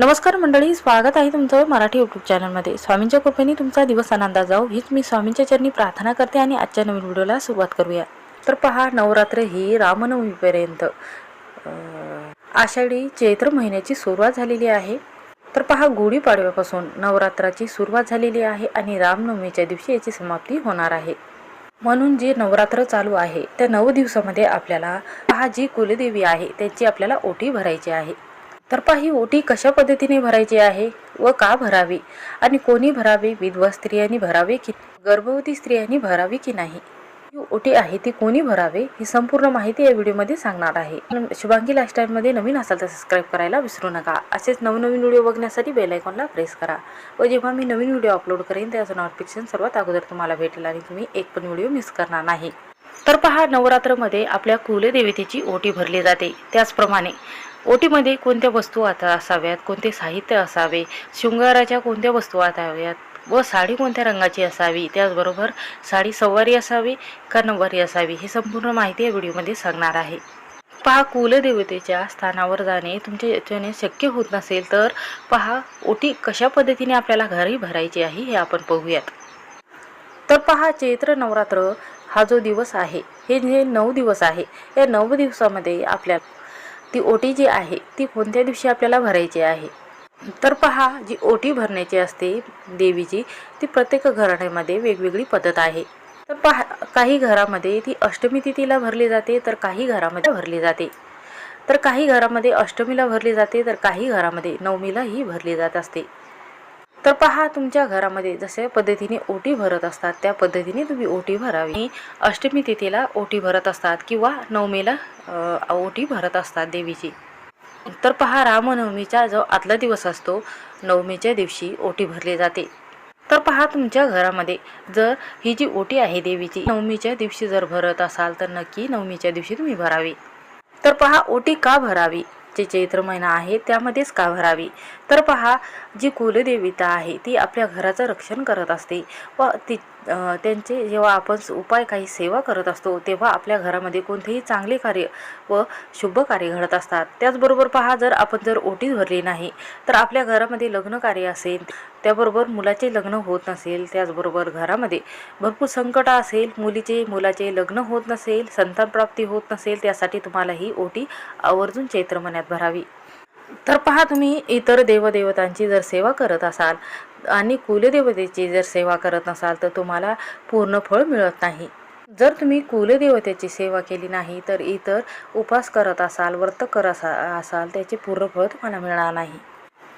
नमस्कार मंडळी स्वागत आहे तुमचं मराठी यूट्यूब चॅनलमध्ये स्वामींच्या कृपेने तुमचा दिवस आनंदा जाऊ हीच मी स्वामींच्या चरणी प्रार्थना करते आणि आजच्या नवीन व्हिडिओला सुरुवात करूया. तर पहा नवरात्र ही रामनवमीपर्यंत आषाढी चैत्र महिन्याची सुरुवात झालेली आहे. तर पहा गुढीपाडव्यापासून नवरात्राची सुरुवात झालेली आहे आणि रामनवमीच्या दिवशी याची समाप्ती होणार आहे. म्हणून जे नवरात्र चालू आहे त्या नऊ दिवसामध्ये आपल्याला पहा जी कुलदेवी आहे त्यांची आपल्याला ओटी भरायची आहे. तर पहा ही ओटी कशा पद्धतीने भरायची आहे व का भरावी? आणि कोणी भरावे? विधवा स्त्रियांनी भरावे की गर्भवती स्त्रियांनी भरावी की नाही? ही ओटी आहे ती कोणी भरावे? ही संपूर्ण माहिती या व्हिडिओमध्ये सांगणार आहे. शुभांगी लाईफस्टाईलमध्ये नवीन असाल तर सबस्क्राईब करायला विसरू नका. असेच नवनवीन व्हिडिओ बघण्यासाठी बेल आयकॉनला प्रेस करा. व जेव्हा मी नवीन व्हिडिओ अपलोड करेन त्याचं नोटिफिकेशन सर्वात अगोदर तुम्हाला भेटेल आणि तुम्ही एक पण व्हिडिओ मिस करणार नाही. तर पहा नवरात्रमध्ये आपल्या कुलदेवतेची ओटी भरली जाते. त्याचप्रमाणे ओटीमध्ये कोणत्या वस्तू आता असाव्यात? कोणते साहित्य असावे? शृंगाराच्या कोणत्या वस्तू असाव्यात व साडी कोणत्या रंगाची असावी? त्याचबरोबर साडी सवारी असावी का नववारी असावी? ही संपूर्ण माहिती या व्हिडिओमध्ये सांगणार आहे. पहा कुलदेवतेच्या स्थानावर जाणे तुमच्या याच्याने शक्य होत नसेल तर पहा ओटी कशा पद्धतीने आपल्याला घरी भरायची आहे हे आपण पाहूयात. तर पहा चैत्र नवरात्र हा जो दिवस आहे हे जे नऊ दिवस आहे या नऊ दिवसामध्ये आपल्या ती ओटी जी आहे ती कोणत्या दिवशी आपल्याला भरायची आहे? तर पहा जी ओटी भरण्याची असते देवीची ती प्रत्येक घराण्यामध्ये वेगवेगळी पद्धत आहे. तर पहा काही घरामध्ये ती अष्टमी तिथीला भरली जाते तर काही घरामध्ये भरली जाते. तर काही घरामध्ये अष्टमीला भरली जाते तर काही घरामध्ये नवमीलाही भरली जात असते. तर पहा तुमच्या घरामध्ये जसे पद्धतीने ओटी भरत असतात त्या पद्धतीने तुम्ही ओटी भरावी. अष्टमी तिथीला ओटी भरत असतात किंवा नवमीला ओटी भरत असतात देवीची. तर पहा रामनवमीचा जो आदला दिवस असतो नवमीच्या दिवशी ओटी भरली जाते. तर पहा तुमच्या घरामध्ये जर ही जी ओटी आहे देवीची नवमीच्या दिवशी जर भरत असाल तर नक्की नवमीच्या दिवशी तुम्ही भरावी. तर पहा ओटी का भरावी? जे चैत्र महिना आहे त्यामध्येच का भरावी? तर पहा जी कुलदेविता आहे ती आपल्या घराचं रक्षण करत असते. व ती त्यांचे जेव्हा आपण उपाय काही सेवा करत असतो तेव्हा आपल्या घरामध्ये कोणतेही चांगले कार्य व शुभ कार्य घडत असतात. त्याचबरोबर पहा जर आपण जर ओटी भरली नाही तर आपल्या घरामध्ये लग्न कार्य असेल त्याबरोबर मुलाचे लग्न होत नसेल त्याचबरोबर घरामध्ये भरपूर संकट असेल मुलीचे मुलाचे लग्न होत नसेल संतानप्राप्ती होत नसेल त्यासाठी तुम्हाला ही ओटी आवर्जून चैत्र महिन्यात भरावी. तर पहा तुम्ही इतर देवदेवतांची जर सेवा करत असाल आणि कुलदेवतेची जर सेवा करत नसाल तर तुम्हाला पूर्ण फळ मिळत नाही. जर तुम्ही कुलदेवतेची सेवा केली नाही तर इतर उपास करत असाल व्रत करत असाल त्याचे पूर्ण फळ तुम्हाला मिळणार नाही.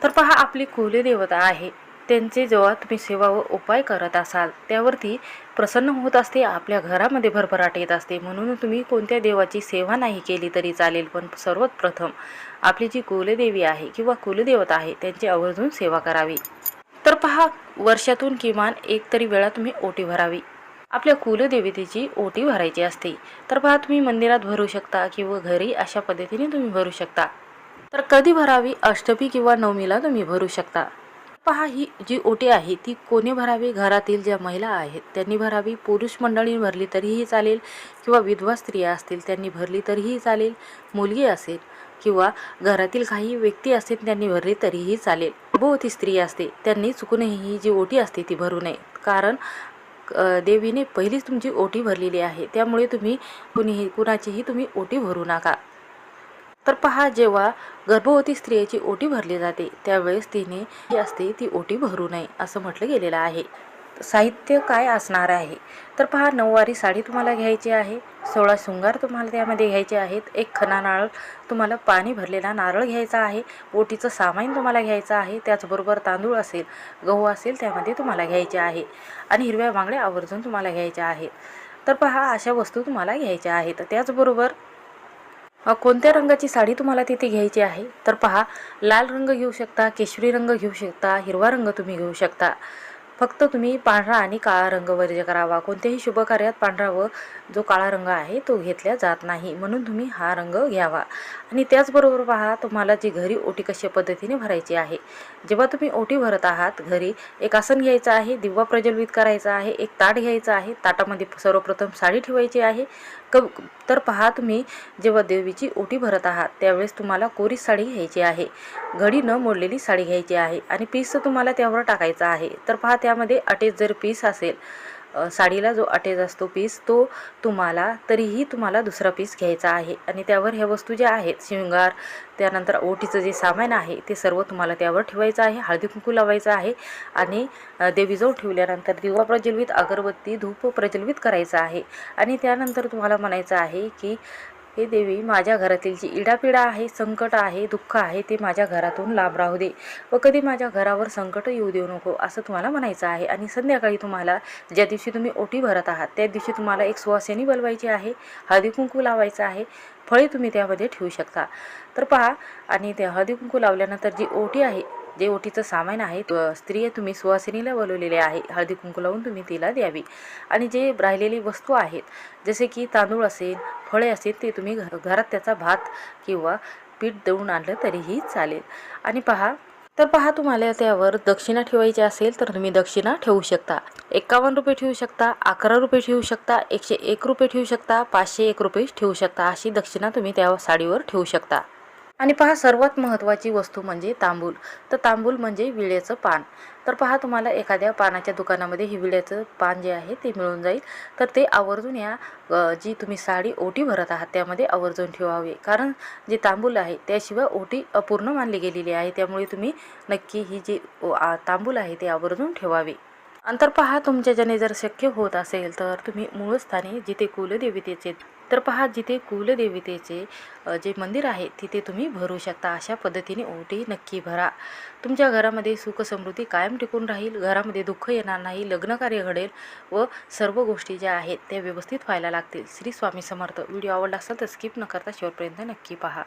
तर पहा आपली कुलदेवता आहे. त्यांचे जेव्हा तुम्ही सेवा व उपाय करत असाल त्यावरती प्रसन्न होत असते आपल्या घरामध्ये भरभराट येत असते. म्हणून तुम्ही कोणत्या देवाची सेवा नाही केली तरी चालेल पण सर्वात प्रथम आपली जी कुलदेवी आहे किंवा कुलदेवता आहे त्यांची आवर्जून सेवा करावी. तर पहा वर्षातून किमान एक तरी वेळा तुम्ही ओटी भरावी. आपल्या कुलदेवतेची ओटी भरायची असते. तर पहा तुम्ही मंदिरात भरू शकता किंवा घरी अशा पद्धतीने तुम्ही भरू शकता. तर कधी भरावी? अष्टमी किंवा नवमीला तुम्ही भरू शकता. पहा ही जी ओटी आहे ती कोणी भरावी? घरातील ज्या महिला आहेत त्यांनी भरावी. पुरुष मंडळी भरली तरीही चालेल किंवा विधवा स्त्रिया असतील त्यांनी भरली तरीही चालेल. मुलगी असेल किंवा घरातील काही व्यक्ती असतील त्यांनी भरली तरीही चालेल. गर्भवती स्त्री असते त्यांनी चुकूनही ही जी ओटी असते ती भरू नये. कारण देवीने पहिलीच तुमची ओटी भरलेली आहे. त्यामुळे तुम्ही कुणीही कुणाचीही तुम्ही ओटी भरू नका. तर पहा जेव्हा गर्भवती स्त्रियेची ओटी भरली जाते त्यावेळेस तिने जी असते ती ओटी भरू नये असं म्हटलं गेलेलं आहे. साहित्य काय असणार आहे? तर पहा नऊवारी साडी तुम्हाला घ्यायची आहे. सोळा शृंगार तुम्हाला त्यामध्ये घ्यायचे आहेत. एक खणा नारळ तुम्हाला पाणी भरलेला नारळ घ्यायचा आहे. ओटीचं सामान तुम्हाला घ्यायचं आहे. त्याचबरोबर तांदूळ असेल गहू असेल त्यामध्ये तुम्हाला घ्यायचे आहे. आणि हिरव्या बांगड्या आवर्जून तुम्हाला घ्यायच्या आहेत. तर पहा अशा वस्तू तुम्हाला घ्यायच्या आहेत. त्याचबरोबर कोणत्या रंगाची साडी तुम्हाला तिथे घ्यायची आहे? तर पहा लाल रंग घेऊ शकता केशरी रंग घेऊ शकता हिरवा रंग तुम्ही घेऊ शकता. फक्त तुम्ही पांढरा आणि काळा रंग वर्ज करावा. कोणत्याही शुभ कार्यात पांढरा व जो काळा रंग आहे तो घेतला जात नाही. म्हणून तुम्ही हा रंग घ्यावा. आणि त्याचबरोबर पहा तुम्हाला जी घरी ओटी कशा पद्धतीने भरायची आहे. जेव्हा तुम्ही ओटी भरत आहात घरी एक आसन घ्यायचं आहे दिवा प्रज्वलित करायचा आहे एक ताट घ्यायचं आहे ताटामध्ये सर्वप्रथम साडी ठेवायची आहे. क तर पहा तुम्ही जेव्हा देवीची ओटी भरत आहात त्यावेळेस तुम्हाला कोरी साडी घ्यायची आहे. घडी न मोडलेली साडी घ्यायची आहे. आणि पीस तुम्हाला त्यावर टाकायचं आहे. तर पहा त्या त्यामध्ये अटेच जर पीस असेल साडीला जो अटेच असतो पीस तो तुम्हाला तरीही तुम्हाला दुसरा पीस घ्यायचा आहे. आणि त्यावर ह्या वस्तू ज्या आहेत शृंगार त्यानंतर ओटीचं जे सामान आहे ते सर्व तुम्हाला त्यावर ठेवायचं आहे. हळदी कुंकू लावायचं आहे. आणि देवीजवळ ठेवल्यानंतर दिवा प्रज्वलित अगरबत्ती धूप प्रज्वलित करायचं आहे. आणि त्यानंतर तुम्हाला म्हणायचं आहे की हे देवी माझ्या घरातील जी इडापिडा आहे संकट आहे दुःख आहे ते माझ्या घरातून लांब राहू दे व कधी माझ्या घरावर संकट येऊ देऊ नको असं तुम्हाला म्हणायचं आहे. आणि संध्याकाळी तुम्हाला ज्या दिवशी तुम्ही ओटी भरत आहात त्या दिवशी तुम्हाला एक सुवासिनी बोलवायची आहे हळदी कुंकू लावायचं आहे फळे तुम्ही त्यामध्ये ठेवू शकता. तर पहा आणि त्या हळदी कुंकू लावल्यानंतर जी ओटी आहे जे ओटीचं सामान आहे स्त्रिय स्त्रिया तुम्ही सुवासिनीला बोलवलेले आहे हळदी कुंकू लावून तुम्ही तिला द्यावी. आणि जे राहिलेली वस्तू आहेत जसे की तांदूळ असेल फळे असतील ते तुम्ही घ घरात त्याचा भात किंवा पीठ दळून आणलं तरीही चालेल. आणि पहा तर पहा तुम्हाला त्यावर दक्षिणा ठेवायची असेल तर तुम्ही दक्षिणा ठेवू शकता. एकावन्न रुपये ठेवू शकता अकरा रुपये ठेवू शकता एकशे एक रुपये ठेवू शकता पाचशे एक रुपये ठेवू शकता अशी दक्षिणा तुम्ही त्या साडीवर ठेवू शकता. आणि पहा सर्वात महत्त्वाची वस्तू म्हणजे तांबूल. तर तांबूल म्हणजे विळेचं पान. तर पहा तुम्हाला एखाद्या पानाच्या दुकानामध्ये हे विळ्याचं पान जे आहे ते मिळून जाईल. तर ते आवर्जून या जी तुम्ही साडी ओटी भरत आहात त्यामध्ये आवर्जून ठेवावे. कारण जे तांबूल आहे त्याशिवाय ओटी अपूर्ण मानली गेलेली आहे. त्यामुळे तुम्ही नक्की ही जी ओ- तांबूल आहे ते आवर्जून ठेवावे. अंतर पहा तुमच्या जने जर शक्य होत असेल तर तुम्ही मूळ स्थानी जिथे कुलदेवतेचे तर पहा जिथे कुलदेवतेचे जे मंदिर आहे तिथे तुम्ही भरू शकता. अशा पद्धतीने ओटी नक्की भरा. तुमच्या घरामध्ये सुख समृद्धी कायम टिकून राहील. घरामध्ये दुःख येणार नाही. लग्नकार्य घडेल व सर्व गोष्टी ज्या आहेत त्या व्यवस्थित व्हायला लागतील. श्री स्वामी समर्थ. व्हिडिओ आवडला असेल तर स्किप न करता शेवटपर्यंत नक्की पहा.